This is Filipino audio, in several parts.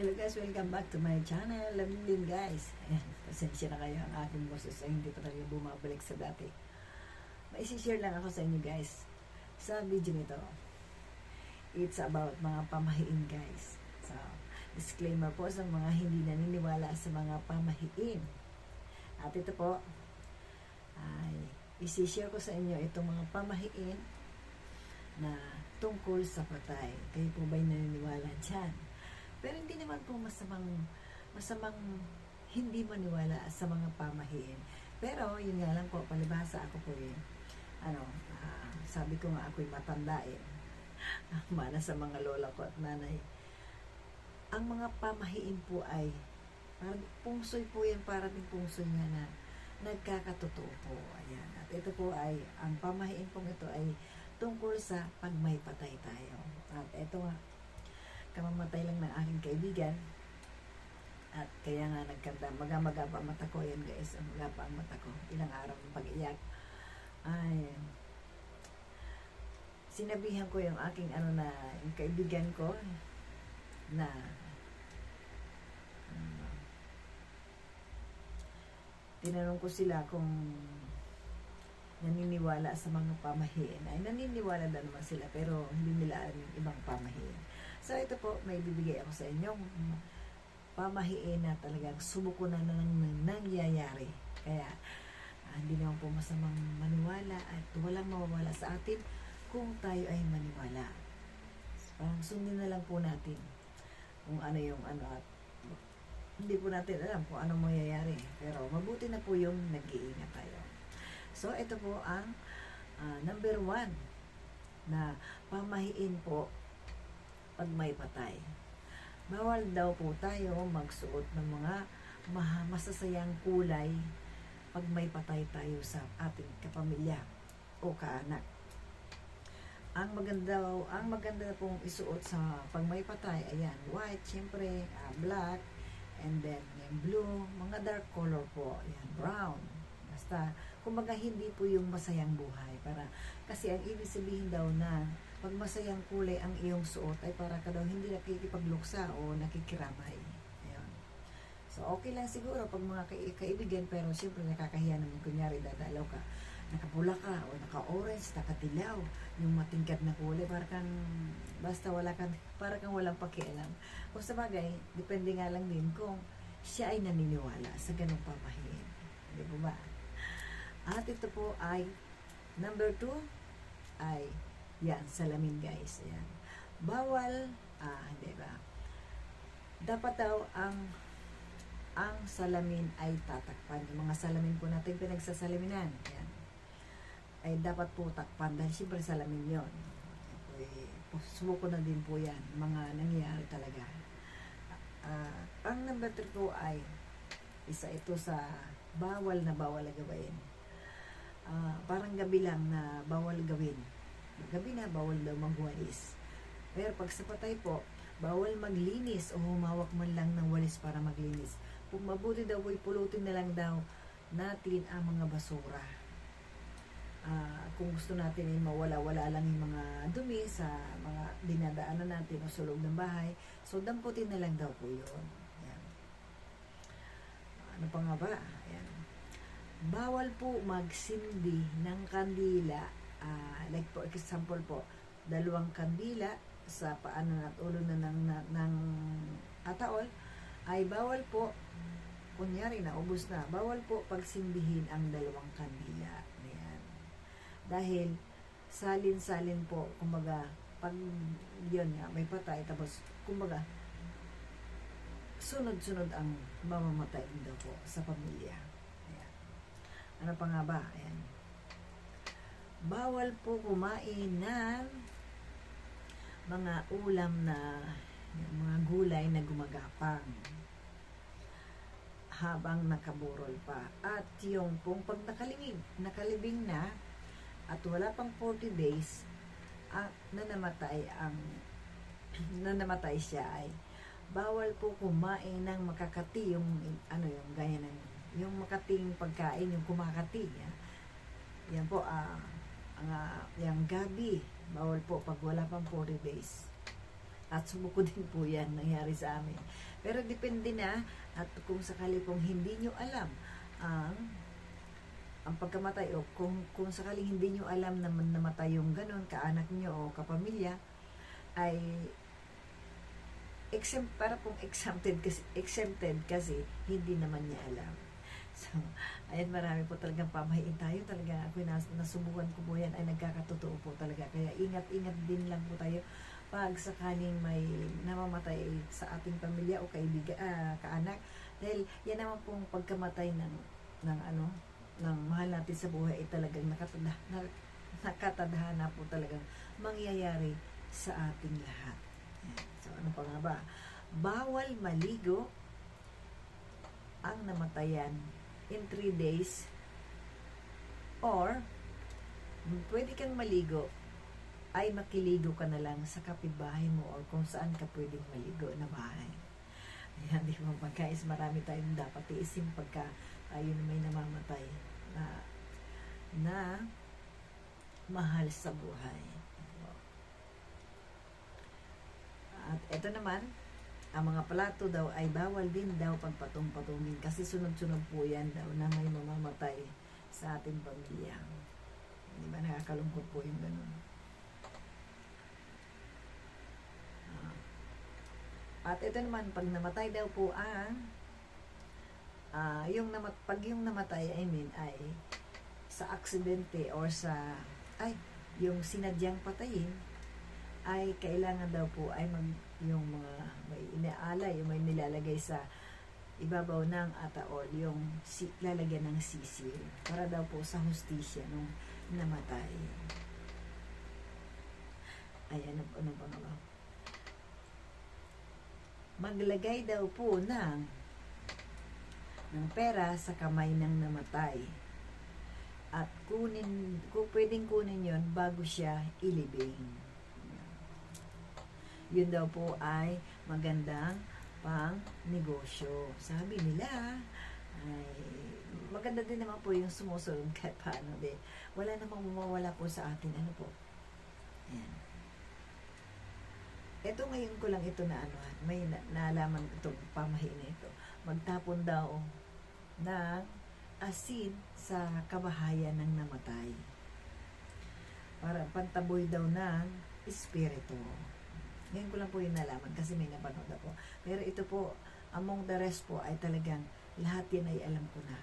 Hello guys, welcome back to my channel. Lamig din guys. Ayan, pasensya na kayo ang aking boses ay hindi pa talaga bumabalik sa dati. May share lang ako sa inyo guys. Sa video nito, it's about mga pamahiin guys. So, disclaimer po sa mga hindi naniniwala sa mga pamahiin. At ito po, ay isi-share ko sa inyo itong mga pamahiin na tungkol sa patay. Kayo po ba'y naniniwala dyan? Pero hindi naman po masamang, masamang hindi maniwala sa mga pamahiin. Pero, yun nga lang po, palibhasa ako po eh. Ano, ah, sabi ko nga ako'y matanda eh. Mana sa mga lola ko at nanay. Ang mga pamahiin po ay, parang pungsoy po yan, parang pungsoy nga na nagkakatotoo po. Ayan. At ito po ay, ang pamahiin pong ito ay tungkol sa pag may patay tayo. At ito nga, kamamatay lang ng aking kaibigan. At kaya nga nagkanta, maga-maga pa ang mata ko. Yan guys, ang maga pa ang mata ko. Ilang araw ng pag-iyak. Ay, sinabihan ko yung aking ano na, yung kaibigan ko na um, tinanong ko sila kung naniniwala sa mga pamahiin. Ay, naniniwala na naman sila, pero hindi nila alam yung ibang pamahiin. So, ito po, may bibigay ako sa inyong pamahiin na talagang subuko na nang nangyayari. Kaya, ah, hindi naman po masamang maniwala at walang mawawala sa atin kung tayo ay maniwala. Parang sundin na lang po natin kung ano yung ano at hindi po natin alam kung ano mangyayari. Pero mabuti na po yung nag-iingat tayo. So, ito po ang ah, number one na pamahiin po pag may patay. Bawal daw po tayo magsuot ng mga masasayang kulay pag may patay tayo sa ating kapamilya o kaanak. Ang maganda ang maganda pong isuot sa pag may patay, ayan, white, syempre, ah, black, and then yung blue, mga dark color po, ayan, brown. Basta, kumbaga hindi po yung masayang buhay. Para, kasi ang ibig sabihin daw na pag masayang kulay ang iyong suot ay para ka daw hindi nakikipagluksa o nakikiramay. Ayun. So, okay lang siguro pag mga ka- kaibigan, pero siyempre nakakahiya naman. Kunyari, dadalaw ka, nakapula ka, o naka-orange, nakatilaw, yung matingkad na kulay, para kang, basta wala kang, para kang walang pakialam. Kung sa bagay, depende nga lang din kung siya ay naniniwala sa ganong pamahiin. Di ba? At ito po ay, number two, ay, yan, salamin guys. Ayan. Bawal, ah, hindi ba? Dapat daw ang ang salamin ay tatakpan. Yung mga salamin po natin pinagsasalaminan. Ayan. Ay dapat po takpan dahil siyempre salamin yon. Subuko na din po yan. Mga nangyayari talaga. Ah, ang number 3 po ay isa ito sa bawal na bawal na gawin. Ah, parang gabi lang na bawal gawin. Gabi na bawal daw magwalis. Pero pag sa patay po, bawal maglinis o humawak man lang ng walis para maglinis. Kung mabuti daw ay pulutin na lang daw natin ang mga basura. Ah, kung gusto natin ay mawala-wala lang yung mga dumi sa mga dinadaanan natin o sulog ng bahay, so damputin na lang daw po yun. Yan. Ano pa nga ba? Ayan. Bawal po magsindi ng kandila. Ah, like for example po, dalawang kandila sa paanan at ulo na ng, ng, ng ataol ay bawal po kunyari na ubos na bawal po pagsindihin ang dalawang kandila Ayan. dahil salin-salin po kumbaga pag yun nga may patay tapos kumbaga sunod-sunod ang mamamatay daw po sa pamilya Ayan. ano pa nga ba Ayan. Bawal po kumain ng mga ulam na mga gulay na gumagapang habang nakaburol pa. At yung pong pag nakalibing, nakalibing na at wala pang 40 days at na namatay ang na namatay siya ay bawal po kumain ng makakati yung ano yung gaya ng yung makating pagkain yung kumakati yan, yan po ah ang ah, yung gabi bawal po pag wala pang 40 days At sumuko din po yan nangyari sa amin. Pero depende na at kung sakali pong hindi nyo alam ang ang pagkamatay o kung, kung sakaling hindi nyo alam na namatay yung ganun, kaanak nyo o kapamilya, ay exempt, para pong exempted kasi, exempted kasi hindi naman niya alam. So, ayun, marami po talagang pamahiin tayo. Talaga, ako nas, nasubukan ko po yan ay nagkakatotoo po talaga. Kaya ingat-ingat din lang po tayo pag sakaling may namamatay sa ating pamilya o kaibigan, ah, kaanak. Dahil yan naman pong pagkamatay ng, ng ano, ng mahal natin sa buhay ay talagang nakatada, na, nakatadhana po talagang mangyayari sa ating lahat. So, ano pa nga ba? Bawal maligo ang namatayan in 3 days or pwede kang maligo ay makiligo ka na lang sa kapitbahay mo or kung saan ka pwedeng maligo na bahay. Ayan, di ba pagkais marami tayong dapat iisim pagka tayo na may namamatay na na mahal sa buhay. At ito naman, ang mga plato daw ay bawal din daw pagpatong-patungin kasi sunod-sunod po yan daw na may mamamatay sa ating pamilya. Di ba nakakalungkot po yung ganun? Ah. At ito naman, pag namatay daw po ang ah yung namat pag yung namatay I mean ay sa aksidente or sa ay yung sinadyang patayin ay kailangan daw po ay mag yung mga may inaalay, yung may nilalagay sa ibabaw ng ataol, yung si, lalagyan ng sisil para daw po sa hustisya nung namatay. Ay, ano, ano pa nga? Maglagay daw po ng ng pera sa kamay ng namatay. At kunin, kung pwedeng kunin yon bago siya ilibing yun daw po ay magandang pang negosyo. Sabi nila, ay maganda din naman po yung sumusunod kahit paano din. Wala namang mawawala po sa atin. Ano po? Ayan. Ito ngayon ko lang ito na ano, may na, naalaman itong pamahiin na ito. Magtapon daw ng asin sa kabahayan ng namatay. Para pantaboy daw ng espiritu. Ngayon ko lang po yung nalaman kasi may napanood ako. Pero ito po, among the rest po ay talagang lahat yan ay alam ko na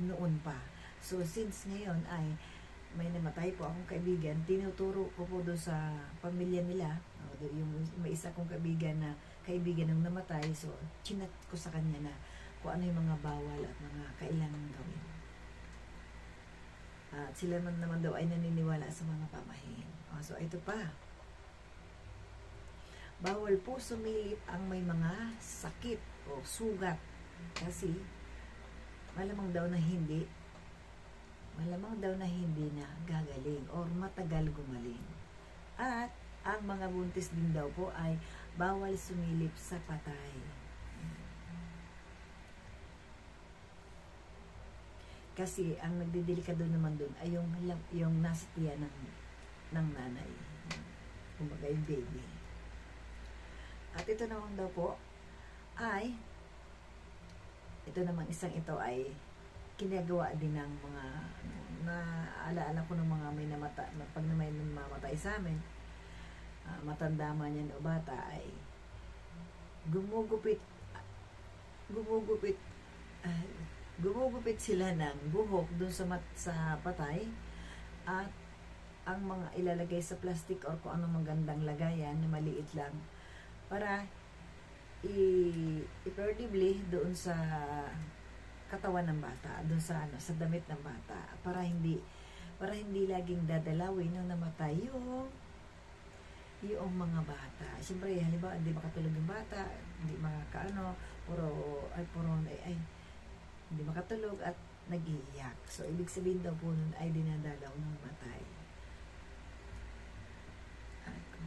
noon pa. So since ngayon ay may namatay po akong kaibigan, tinuturo ko po doon sa pamilya nila, o, yung may isa kong kaibigan na kaibigan ng namatay, so chinat ko sa kanya na kung ano yung mga bawal at mga kailangan gawin. At sila man naman daw ay naniniwala sa mga pamahiin. O, so ito pa, bawal po sumilip ang may mga sakit o sugat. Kasi malamang daw na hindi malamang daw na hindi na gagaling or matagal gumaling. At ang mga buntis din daw po ay bawal sumilip sa patay. Kasi ang nagdidelikado naman doon ay yung, yung nasa tiyan ng, ng nanay. Kumbaga yung baby at ito naman daw po ay ito naman isang ito ay kinagawa din ng mga na alaala ko ng mga may namata pag na may namamatay sa amin uh, matanda man yan o bata ay gumugupit gumugupit uh, gumugupit sila ng buhok dun sa mat, sa patay at ang mga ilalagay sa plastic or kung anong magandang lagayan na maliit lang para i i doon sa katawan ng bata, doon sa ano, sa damit ng bata para hindi para hindi laging dadalawin nung namatay yung yung mga bata. Siyempre, halimbawa, hindi makatulog yung bata, hindi makakaano, puro, ay, puro, ay, ay, hindi makatulog at nag-iiyak. So, ibig sabihin daw po nun ay dinadalaw ng matay. Ay, ko.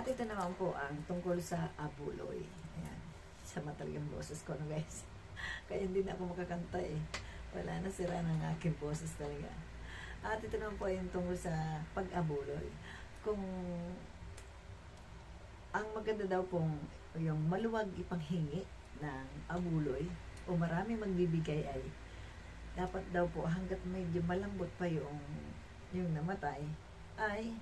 At ito naman po ang tungkol sa abuloy. Ayan. sama talaga ang boses ko, no guys. Kaya hindi na ako makakanta eh. Wala na sira ng aking boses talaga. At ito naman po yung tungkol sa pag-abuloy. Kung ang maganda daw pong yung maluwag ipanghingi ng abuloy o marami magbibigay ay dapat daw po hanggat medyo malambot pa yung yung namatay ay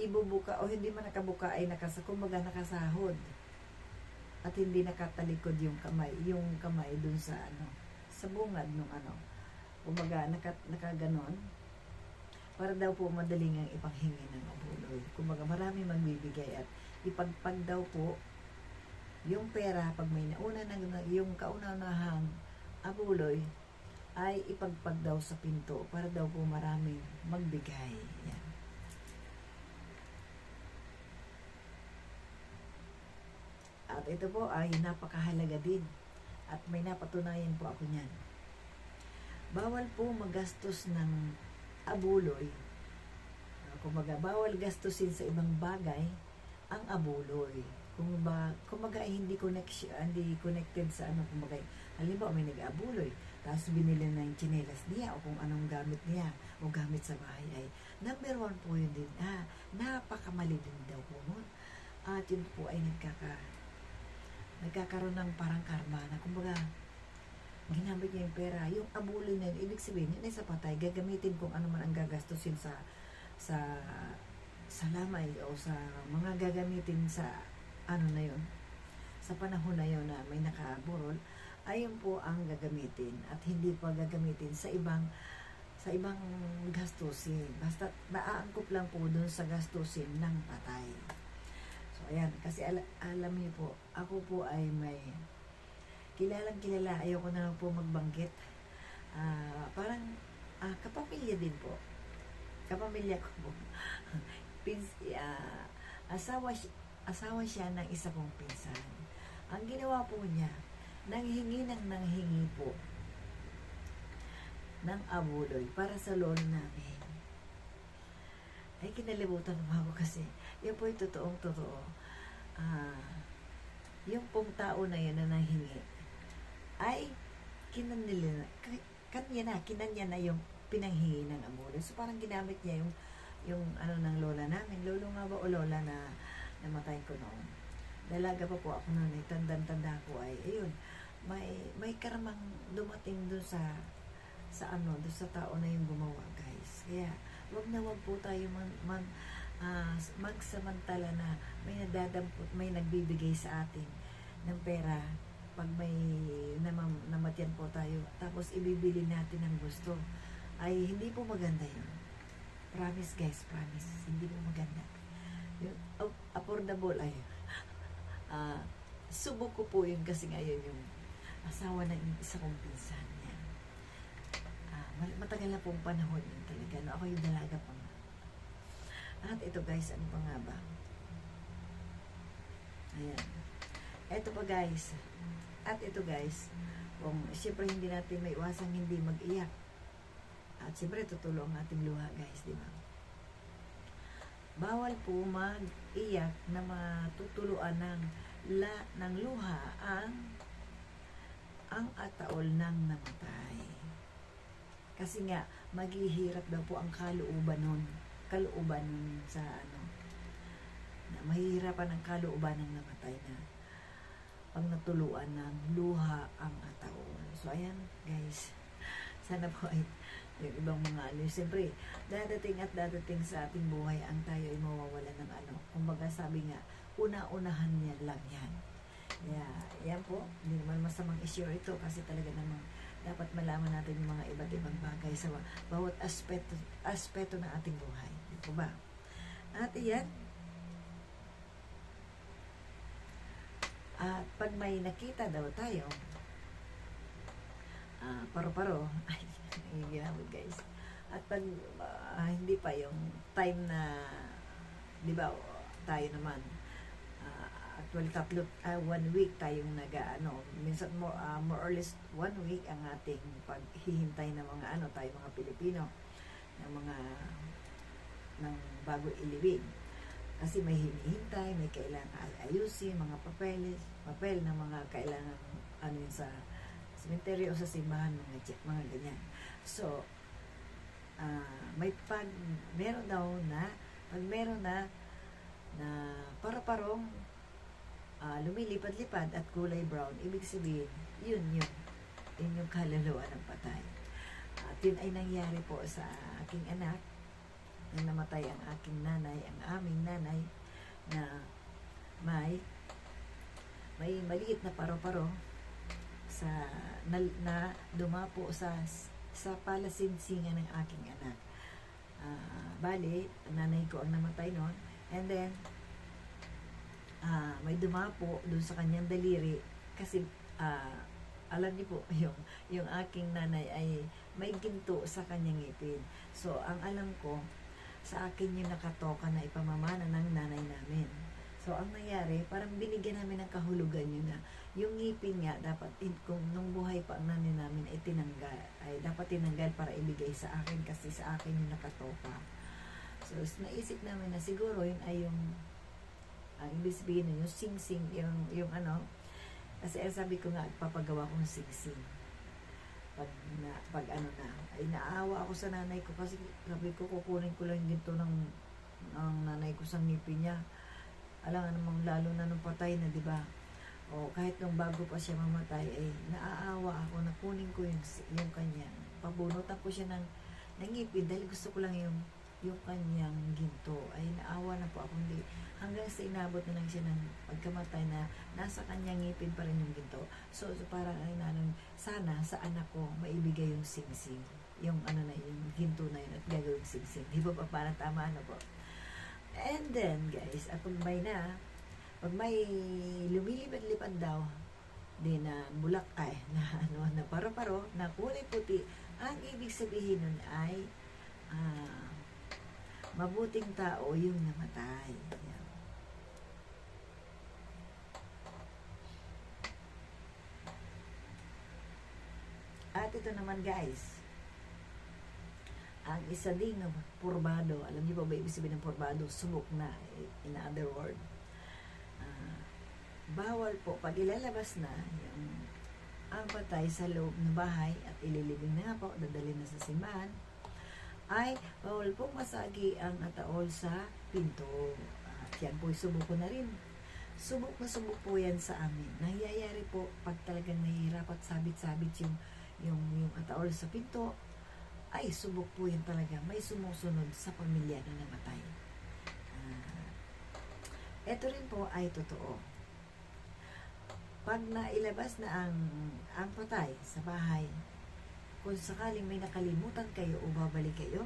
ibubuka o hindi man nakabuka ay nakasa, kumbaga nakasahod. At hindi nakatalikod yung kamay yung kamay dun sa ano sa bungad ng ano. Kumbaga naka, nakaganon. Para daw po madaling ang ipanghingi ng abuloy kumbaga marami magbibigay at ipagpag daw po yung pera pag may nauna na yung kauna-unahang abuloy ay ipagpag daw sa pinto para daw po maraming magbigay. Yan At ito po ay napakahalaga din. At may napatunayan po ako niyan. Bawal po magastos ng abuloy. Kumbaga, bawal gastusin sa ibang bagay ang abuloy. Kung ba, kumbaga ay hindi connection, hindi connected sa ano, kumbaga, halimbawa may nag-abuloy, tapos binili na yung chinelas niya o kung anong gamit niya o gamit sa bahay ay number one po yun din. Ah, napakamali din daw po nun. At yun po ay nagkaka nagkakaroon ng parang karma na kumbaga ginamit niya yung pera. Yung abuloy na yun ibig sabihin yun ay sa patay. Gagamitin kung ano man ang gagastusin sa sa sa lamay o sa mga gagamitin sa ano na yun sa panahon na yun na may nakaburol ayun po ang gagamitin. At hindi pa gagamitin sa ibang sa ibang gastusin. Basta naaangkop lang po dun sa gastusin ng patay So, ayan. Kasi al- alam niyo po, ako po ay may kilalang kilala. Ayoko na lang po magbanggit. Ah, parang ah, kapamilya din po. Kapamilya ko po. Pins, ah, asawa, asawa siya ng isa kong pinsan. Ang ginawa po niya, nanghingi ng nanghingi po ng abuloy para sa lolo namin. Ay, kinalimutan mo ako kasi yun po yung totoong totoo. Ah, yung pong tao na yun na nahingi ay kinanila na, kanya na, kinanya na yung pinanghingi ng amulo. So parang ginamit niya yung yung ano ng lola namin. Lolo nga ba o lola na namatay ko noon. Dalaga pa po ako noon. Eh, tandang-tanda ko ay, ayun, may, may karamang dumating doon sa sa ano, doon sa tao na yung gumawa, guys. Kaya, wag na wag po tayo man, man ah, magsamantala na may nadadampot, may nagbibigay sa atin ng pera pag may namam, namatyan po tayo. Tapos ibibili natin ang gusto. Ay hindi po maganda yun. Promise guys promise. Hindi po maganda. Yun, oh, affordable ay ah subok ko po yun kasi ngayon yung asawa ng isa kong pinsan Ah, mal- matagal na pong panahon yun talaga no? ako yung dalaga pa nga at ito guys ano pa nga ba? Ayan. Eto pa guys. At ito guys kung siyempre hindi natin may iwasang hindi mag-iyak. At siyempre tutulo ang ating luha guys di ba? Bawal po mag-iyak na matutuluan ng la ng luha ang ang ataol ng namatay. Kasi nga maghihirap daw po ang kalooban nun kalooban sa ano na mahihirapan ang kalooban ng namatay na pag natuluan ng luha ang ataol. So, ayan, guys. Sana po ay yung ibang mga ano. Siyempre, dadating at dadating sa ating buhay ang tayo ay mawawala ng ano. Kumbaga sabi nga, una-unahan niya lang yan. Yeah, yan po. Hindi naman masamang issue ito kasi talaga namang dapat malaman natin yung mga iba't ibang bagay sa bawat aspeto, aspeto ng ating buhay. Di po ba? At iyan, at pag may nakita daw tayo, ah, paro-paro, ay, ginamit guys. At pag ah, hindi pa yung time na, di ba, tayo naman, actually tatlo, ah, one week tayong nag, ano, minsan more, ah, more or less one week ang ating paghihintay ng mga ano, tayo mga Pilipino, ng mga, ng bago ilibig. Kasi may hinihintay, may kailangan ayusin, mga papeles. papel ng mga kailangan ano yun sa cemetery o sa simbahan mga mga ganyan. So, ah, may pag meron daw na pag meron na na para-parong ah, lumilipad-lipad at kulay brown, ibig sabihin, yun yun. Yun yung kaluluwa ng patay. At yun ay nangyari po sa aking anak nang namatay ang aking nanay, ang aming nanay na may may maliit na paro-paro sa na, na dumapo sa sa palasinsingan ng aking anak. Ah, bali, nanay ko ang namatay noon. And then, ah, may dumapo doon sa kanyang daliri kasi ah, alam niyo po, yung, yung aking nanay ay may ginto sa kanyang ngipin. So, ang alam ko, sa akin yung nakatoka na ipamamana ng nanay namin. So, ang nangyari, parang binigyan namin ng kahulugan yun na yung ngipin nga, dapat, in- kung nung buhay pa ang nanay namin ay tinanggal, ay dapat tinanggal para ibigay sa akin kasi sa akin yung nakatoka. So, naisip namin na siguro yun ay yung, ang ibig sabihin nun, yung sing-sing, yung, yung ano, kasi sabi ko nga, papagawa kong sing-sing. Pag, na, pag ano na, ay naawa ako sa nanay ko kasi sabi ko, kukunin ko lang ginto ng, ng nanay ko sa ngipin niya. Alam nga namang lalo na nung patay na, di ba? O kahit nung bago pa siya mamatay, ay naaawa ako na kunin ko yung, yung kanya. Pabunutan ko siya ng, ng ngipin dahil gusto ko lang yung yung kanyang ginto. Ay naawa na po ako. Hindi hanggang sa inabot na lang siya ng pagkamatay na nasa kanyang ngipin pa rin yung ginto. So, so parang ay nanong sana sa anak ko maibigay yung sing-sing. Yung ano na yung ginto na yun at gagawin sing-sing. Di ba pa parang tama na po? And then guys at pag may na pag may lumilipad-lipad daw di na bulak ay na ano na paro-paro na kulay puti ang ibig sabihin nun ay ah, mabuting tao yung namatay. Yan. At ito naman guys, ang isa ding ng purbado, alam niyo ba ba ibig sabihin ng purbado? Subok na, in other word. Ah, bawal po, pag ilalabas na yung ang patay sa loob ng bahay at ililibing na po, dadalhin na sa simbahan, ay bawal pong masagi ang ataol sa pinto. At yan po subuko na rin. Subok na subok po yan sa amin. Nangyayari po pag talagang nahihirap at sabit-sabit yung, yung, yung ataol sa pinto, ay subok po yan talaga. May sumusunod sa pamilya na namatay. Ah, ito rin po ay totoo. Pag nailabas na ang, ang patay sa bahay, kung sakaling may nakalimutan kayo o babalik kayo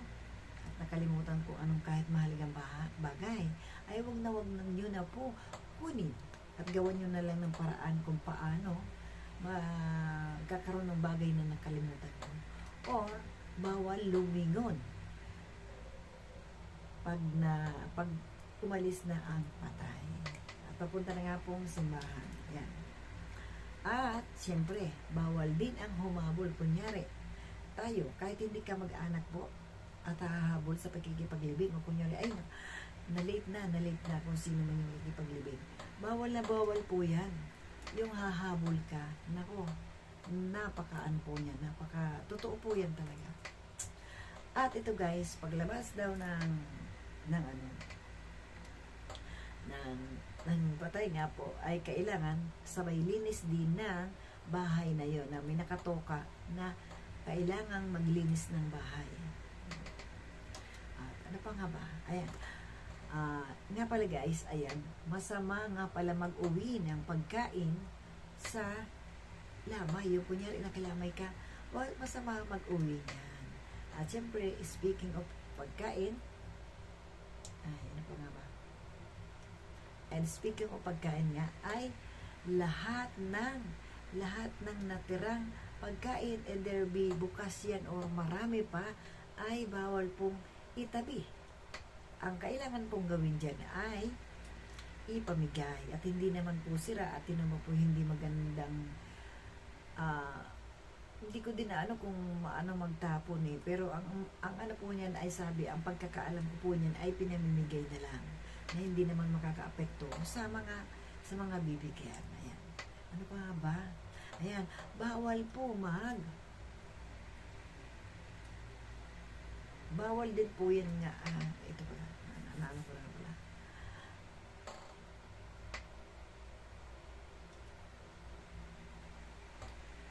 at nakalimutan kung anong kahit mahalagang bagay, ay wag na wag na nyo na po kunin at gawan nyo na lang ng paraan kung paano magkakaroon ng bagay na nakalimutan mo. Or, bawal lumingon pag na pag umalis na ang patay. At papunta na nga pong simbahan. Yan. At, siyempre, bawal din ang humabol. Kunyari, tayo, kahit hindi ka mag-anak po, at hahabol sa pagkikipaglibing, o kunyari, ay, na, na-late na, na-late na kung sino man yung nakikipaglibing. Bawal na bawal po yan. Yung hahabol ka, nako, napakaan po niya, napaka, totoo po yan talaga. At ito guys, paglabas daw ng, ng ano, ng, ng patay nga po, ay kailangan sabay linis din ng bahay na yon na may nakatoka na kailangang maglinis ng bahay. At ano pa nga ba? Ayan. Ah, nga pala guys, ayan, masama nga pala mag-uwi ng pagkain sa lamay. Yung kunyari nakalamay ka, well, masama mag-uwi niyan. At syempre, speaking of pagkain, ay, ano pa nga ba? And speaking of pagkain nga, ay lahat ng lahat ng natirang pagkain, either be bukas yan or marami pa, ay bawal pong itabi. Ang kailangan pong gawin dyan ay ipamigay at hindi naman po sira at hindi naman po hindi magandang ah, hindi ko din ano kung ano magtapon eh pero ang, ang ano po niyan ay sabi ang pagkakaalam ko po niyan ay pinamimigay na lang na hindi naman makakaapekto sa mga sa mga bibigyan ayan Ano pa ba? Ayan, bawal po mag bawal din po yan nga ah, ito pala, naalala ko lang pala.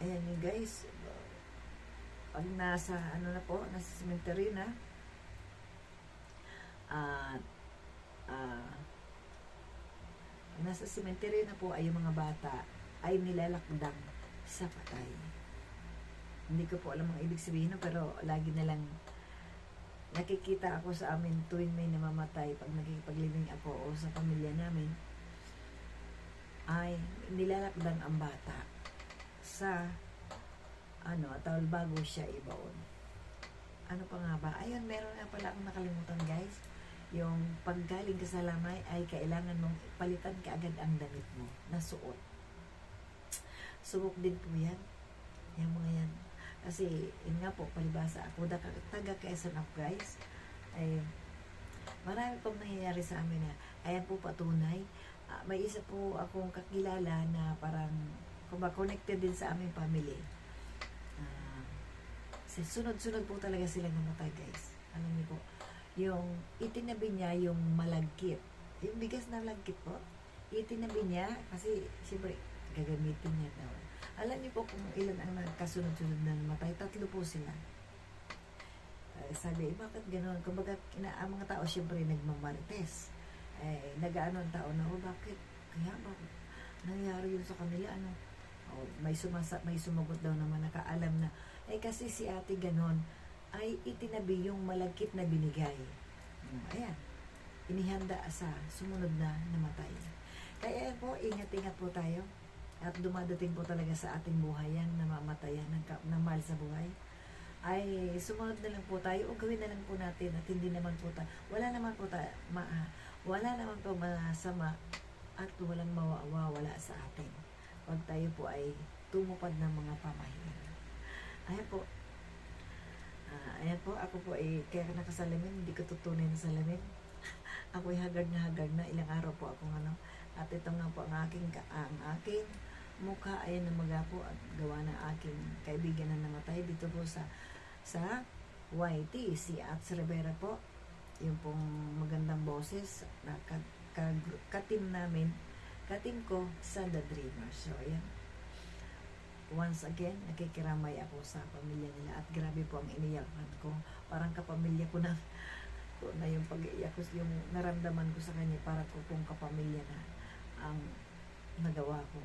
Ayan yun guys. Pag nasa ano na po nasa cemetery na at ah nasa cemetery na po ay yung mga bata ay nilalakdang sa patay. Hindi ko po alam ang ibig sabihin pero lagi na lang nakikita ako sa amin tuwing may namamatay pag nakikipaglibing ako o sa pamilya namin ay nilalakdang ang bata sa ano, tawal bago siya ibaon. Ano pa nga ba? Ayun, meron nga pala akong nakalimutan guys yung paggaling ka sa lamay ay kailangan mong palitan ka agad ang damit mo na suot. Subok din po yan. Yung mga yan. Kasi, yun nga po, palibasa ako, taga, Quezon ako guys. Ay, marami pong nangyayari sa amin na, ayan po patunay. Ah, may isa po akong kakilala na parang, kumba, connected din sa aming family. Kasi sunod-sunod po talaga silang namatay guys. Alam niyo po, yung itinabi niya yung malagkit. Yung bigas na malagkit po, itinabi niya kasi siyempre gagamitin niya daw. Alam niyo po kung ilan ang nagkasunod-sunod na namatay? Tatlo po sila. Eh, sabi, eh, bakit gano'n? Kumbaga, kina, ang mga tao siyempre nagmamarites. Eh, nagaano ang tao na, oh, bakit? Kaya ba? Nangyari yun sa kanila, ano? Oh, may, sumasa, may sumagot daw naman nakaalam na, eh kasi si ate ganon, ay itinabi yung malagkit na binigay. Hmm, Ayan. Inihanda sa sumunod na namatay. Kaya po, ingat-ingat po tayo. At dumadating po talaga sa ating buhay yan, namamatayan ng, ng mahal sa buhay. Ay, sumunod na lang po tayo o gawin na lang po natin at hindi naman po tayo, wala naman po tayo, ma, wala naman po masama at walang mawawala sa atin. Pag tayo po ay tumupad ng mga pamahiin. Ayan po, Ah, ayan po, ako po ay kaya nakasalamin, hindi ko tutunay na salamin. ako ay hagard na hagard na, ilang araw po akong ano. At ito nga po ang aking, ang aking mukha, ayan na mga po, at gawa ng aking kaibigan na namatay dito po sa, sa YT, si Ats Rivera po. Yung pong magandang boses, na ka, ka, katim namin, katim ko sa The Dreamers. So, ayan once again, nakikiramay ako sa pamilya nila at grabe po ang iniyakan ko. Parang kapamilya ko na ko na yung pag-iiyak ko, yung naramdaman ko sa kanya para ko pong kapamilya na ang nagawa ko.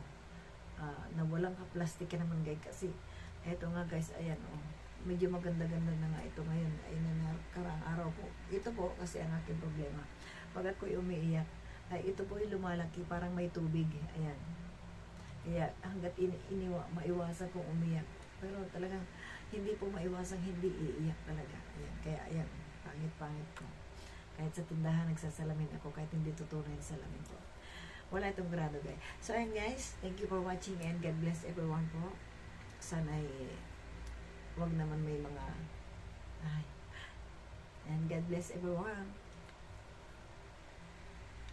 Ah, na walang kaplastik ka naman guys kasi eto nga guys, ayan oh, medyo maganda-ganda na nga ito ngayon ay na karang araw po. Ito po kasi ang aking problema. Pag ako'y umiiyak, ay ito po yung lumalaki parang may tubig. Ayan, kaya hanggat in, iniwa, maiwasan kong umiyak. Pero talagang hindi po maiwasan hindi iiyak talaga. Ayan. Kaya ayan, pangit-pangit ko. Kahit sa tindahan nagsasalamin ako, kahit hindi tutunay yung salamin ko. Wala itong grado guys. So ayan guys, thank you for watching and God bless everyone po. Sana ay wag naman may mga ay. And God bless everyone.